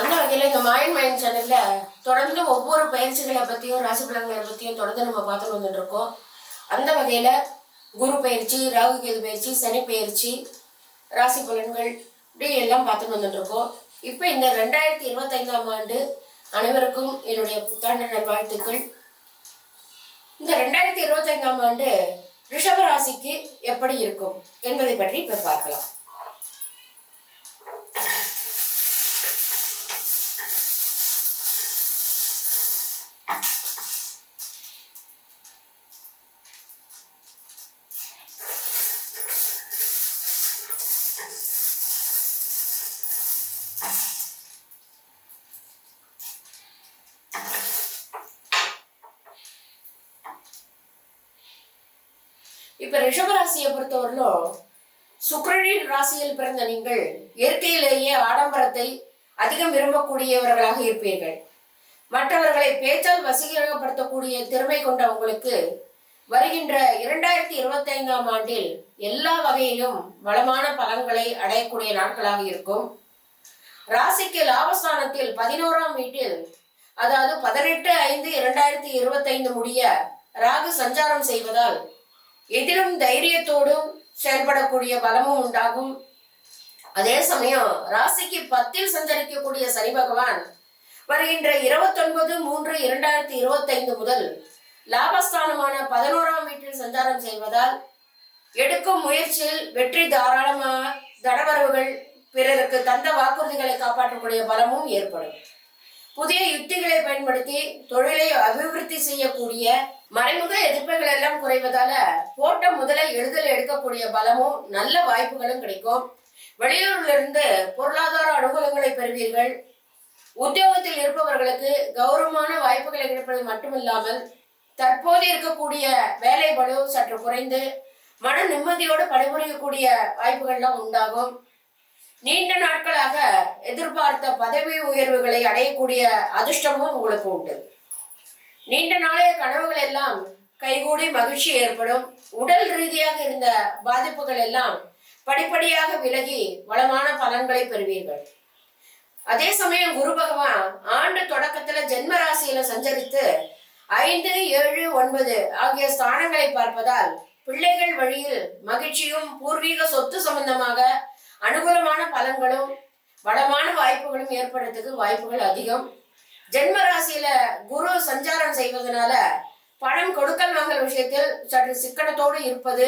அந்த வகையில் இந்த மாயன் மயன் சேனலில் தொடர்ந்து ஒவ்வொரு பயிற்சிகளை பற்றியும் ராசி பலன்களை பற்றியும் தொடர்ந்து நம்ம பார்த்துட்டு வந்துட்டு இருக்கோம். அந்த வகையில் குரு பயிற்சி ராகு கேது பயிற்சி சனி பயிற்சி ராசி பலன்கள் இப்படி எல்லாம் பார்த்துட்டு வந்துட்டு இருக்கோம். இப்போ இந்த ரெண்டாயிரத்தி இருபத்தைந்தாம் ஆண்டு அனைவருக்கும் என்னுடைய புத்தாண்டு நல்வாழ்த்துக்கள். இந்த ரெண்டாயிரத்தி இருபத்தைந்தாம் ஆண்டு ரிஷப ராசிக்கு எப்படி இருக்கும் என்பதை பற்றி இப்போ பார்க்கலாம். இப்ப ரிஷபராசியை பொறுத்தவரையிலும் சுக்கரனின் ராசியில் பிறந்த நீங்கள் இயற்கையிலேயே ஆடம்பரத்தை அதிகம் விரும்பக்கூடியவர்களாக இருப்பீர்கள். மற்றவர்களை பேச்சால் வசீகரப்படுத்தக்கூடிய திறமை கொண்ட உங்களுக்கு வருகின்ற இரண்டாயிரத்தி இருபத்தி ஐந்தாம் ஆண்டில் எல்லா வகையிலும் வளமான பலன்களை அடையக்கூடிய நாட்களாக இருக்கும். ராசிக்கு லாபஸ்தானத்தில் பதினோராம் வீட்டில் அதாவது பதினெட்டு ஐந்து இரண்டாயிரத்தி இருபத்தைந்து முடிய ராகு சஞ்சாரம் செய்வதால் எதிலும் தைரியத்தோடும் செயல்படக்கூடிய பலமும் உண்டாகும். அதே சமயம் ராசிக்கு பத்தில் சஞ்சரிக்கக்கூடிய சனி பகவான் வருகின்ற இருபத்தொன்பது மூன்று இரண்டாயிரத்தி இருபத்தைந்து முதல் லாபஸ்தானமான பதினோராம் வீட்டில் சஞ்சாரம் செய்வதால் எடுக்கும் முயற்சியில் வெற்றி தாராளமாக தடவரவுகள் பிறருக்கு தந்த வாக்குறுதிகளை காப்பாற்றக்கூடிய பலமும் ஏற்படும். புதிய யுக்திகளை பயன்படுத்தி தொழிலை அபிவிருத்தி செய்யக்கூடிய மறைமுக எதிர்ப்புகள் எல்லாம் குறைவதால போட்ட முதலை எளிதில் எடுக்கக்கூடிய பலமும் நல்ல வாய்ப்புகளும் கிடைக்கும். வெளியூரிலிருந்து பொருளாதார அனுகூலங்களை பெறுவீர்கள். உத்தியோகத்தில் இருப்பவர்களுக்கு கௌரவமான வாய்ப்புகளை கிடைப்பது மட்டுமில்லாமல் தற்போது இருக்கக்கூடிய வேலை பளு சற்று குறைந்து மன நிம்மதியோடு பணிபுரியக்கூடிய வாய்ப்புகள்லாம் உண்டாகும். நீண்ட நாட்களாக எதிர்பார்த்த பதவி உயர்வுகளை அடையக்கூடிய அதிர்ஷ்டமும் உங்களுக்கு உண்டு. நீண்ட நாளைய கனவுகள் எல்லாம் கைகூடி மகிழ்ச்சி ஏற்படும். உடல் ரீதியாக இருந்த பாதிப்புகள் எல்லாம் படிப்படியாக விலகி வளமான பலன்களை பெறுவீர்கள். அதே சமயம் குரு பகவான் ஆண்டு தொடக்கத்துல ஜென்ம ராசியில சஞ்சரித்து ஐந்து ஏழு ஒன்பது ஆகிய ஸ்தானங்களை பார்ப்பதால் பிள்ளைகள் வழியில் மகிழ்ச்சியும் பூர்வீக சொத்து சம்பந்தமாக அனுகூலமான பலன்களும் வளமான வாய்ப்புகளும் ஏற்படுறதுக்கு வாய்ப்புகள் அதிகம். ஜென்ம ராசியில குரு சஞ்சாரம் செய்வதனால பணம் கொடுக்கல் வாங்கல் விஷயத்தில் சற்று சிக்கனத்தோடு இருப்பது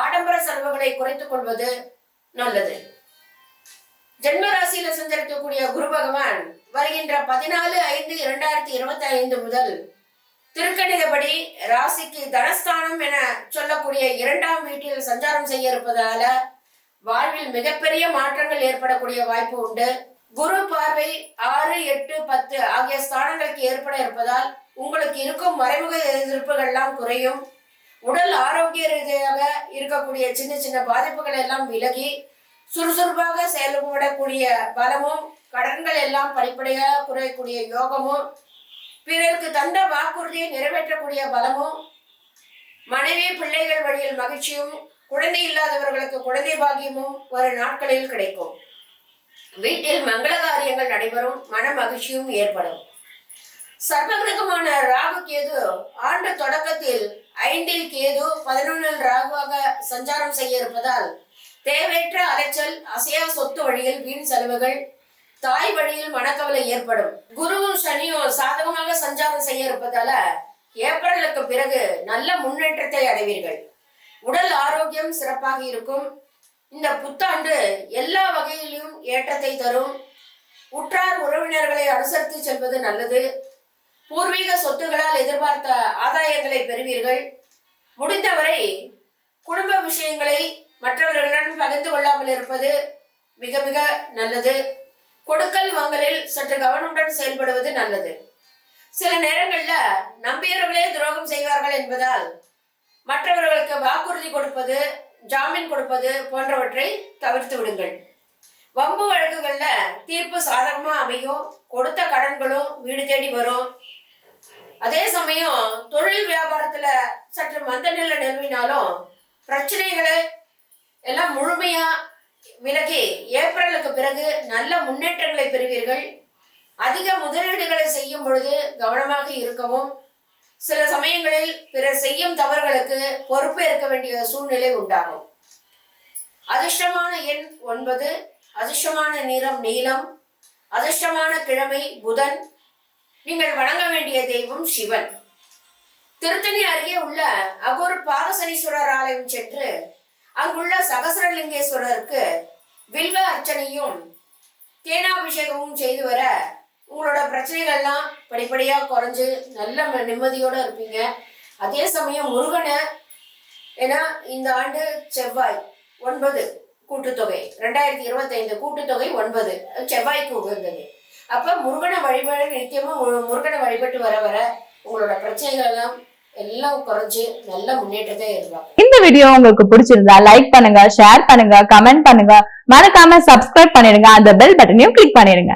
ஆடம்பர செலவுகளை குறைத்துக் கொள்வது நல்லது. ஜென்ம ராசியில சஞ்சரிக்கக்கூடிய குரு பகவான் வருகின்ற பதினாலு ஐந்து இரண்டாயிரத்தி இருபத்தி ஐந்து முதல் திருக்கணிதப்படி ராசிக்கு தனஸ்தானம் என சொல்லக்கூடிய இரண்டாம் வீட்டில் சஞ்சாரம் செய்ய இருப்பதால வாழ்வில் மிகப்பெரிய மாற்றங்கள் ஏற்படக்கூடிய வாய்ப்பு உண்டு. குரு பார்வை ஆறு எட்டு பத்து ஆகிய ஸ்தானங்களுக்கு ஏற்பட இருப்பதால் உங்களுக்கு இருக்கும் மறைமுக எதிர்ப்புகள்லாம் குறையும். உடல் ஆரோக்கிய ரீதியாக இருக்கக்கூடிய சின்ன சின்ன பாதிப்புகள் எல்லாம் விலகி சுறுசுறுப்பாக செயல்படக்கூடிய பலமும் கடன்கள் எல்லாம் படிப்படியாக குறையக்கூடிய யோகமும் பிறருக்கு தந்த வாக்குறுதியை நிறைவேற்றக்கூடிய பலமும் மனைவி பிள்ளைகள் வழியில் மகிழ்ச்சியும் குழந்தை இல்லாதவர்களுக்கு குழந்தை பாக்கியமும் ஒரு நாட்களில் கிடைக்கும். வீட்டில் மங்கள காரியங்கள் நடைபெறும் மன மகிழ்ச்சியும் ஏற்படும். சர்வகிரகமான ராகு கேது ஆண்டு தொடக்கத்தில் ஐந்தில் கேது பதினொன்றில் ராகுவாக சஞ்சாரம் செய்ய இருப்பதால் தேவையற்ற அலைச்சல் அசையா சொத்து வழியில் வீண் செலவுகள் தாய் வழியில் மனக்கவலை ஏற்படும். குருவும் சனியும் சாதகமாக சஞ்சாரம் செய்ய இருப்பதால ஏப்ரலுக்கு பிறகு நல்ல முன்னேற்றத்தை அடைவீர்கள். உடல் ஆரோக்கியம் சிறப்பாக இருக்கும். இந்த புத்தாண்டு எல்லா வகையிலும் ஏற்றத்தை தரும். உற்றார் உறவினர்களை அனுசரித்து செல்வது நல்லது. பூர்வீக சொத்துகளால் எதிர்பார்த்த ஆதாயங்களை பெறுவீர்கள். முடிந்தவரை குடும்ப விஷயங்களை மற்றவர்களுடன் பகிர்ந்து கொள்ளாமல் இருப்பது மிக மிக நல்லது. கொடுக்கல் வாங்கலில் சற்று கவனமுடன் செயல்படுவது நல்லது. சில நேரங்கள்ல நம்பியவர்களே துரோகம் செய்வார்கள் என்பதால் மற்றவர்களுக்கு வாக்குறுதி கொடுப்பது ஜாமீன் கொடுப்பது போன்றவற்றை தவிர்த்து விடுங்கள். வம்பு வழக்குகளில் தீர்ப்பு சாதகமாக அமையும். கொடுத்த கடன்களும் வீடு தேடி வரும். அதே சமயம் தொழில் வியாபாரத்தில் சற்று மந்த நிலை நிலவினாலும் பிரச்சனைகளை எல்லாம் முழுமையாக விலகி ஏப்ரலுக்கு பிறகு நல்ல முன்னேற்றங்களை பெறுவீர்கள். அதிக முதலீடுகளை செய்யும் பொழுது கவனமாக இருக்கவும் சில சமயங்களில் பிறர் செய்யும் தவறுகளுக்கு பொறுப்பேற்க வேண்டிய சூழ்நிலை உண்டாகும். அதிர்ஷ்டமான எண் ஒன்பது அதிர்ஷ்டமான நிறம் நீலம் அதிர்ஷ்டமான கிழமை புதன் நீங்கள் வணங்க வேண்டிய தெய்வம் சிவன். திருத்தணி அருகே உள்ள அகூர் பாதசனீஸ்வரர் ஆலயம் சென்று அங்குள்ள சகசரலிங்கேஸ்வரருக்கு வில்வ அர்ச்சனையும் தேனாபிஷேகமும் செய்து வர உங்களோட பிரச்சனைகள்லாம் படிப்படியாக குறைஞ்சு நல்ல நிம்மதியோடு இருப்பீங்க. அதே சமயம் முருகனை ஏன்னா இந்த ஆண்டு செவ்வாய் ஒன்பது கூட்டுத்தொகை ரெண்டாயிரத்தி இருபத்தைந்து கூட்டுத்தொகை ஒன்பது செவ்வாய்க்கு உகந்தது அப்போ முருகனை வழிபாடு நித்தியமாக மு- முருகனை வழிபட்டு வர வர உங்களோட பிரச்சனைகள் எல்லாம் எல்லாம் நல்ல இந்த வீடியோ உங்களுக்கு பிடிச்சிருந்தா லைக் பண்ணுங்க ஷேர் பண்ணுங்க கமெண்ட் பண்ணுங்க. மறக்காம சப்ஸ்கிரைப் பண்ணிடுங்க அந்த பெல் பட்டனையும் கிளிக் பண்ணிடுங்க.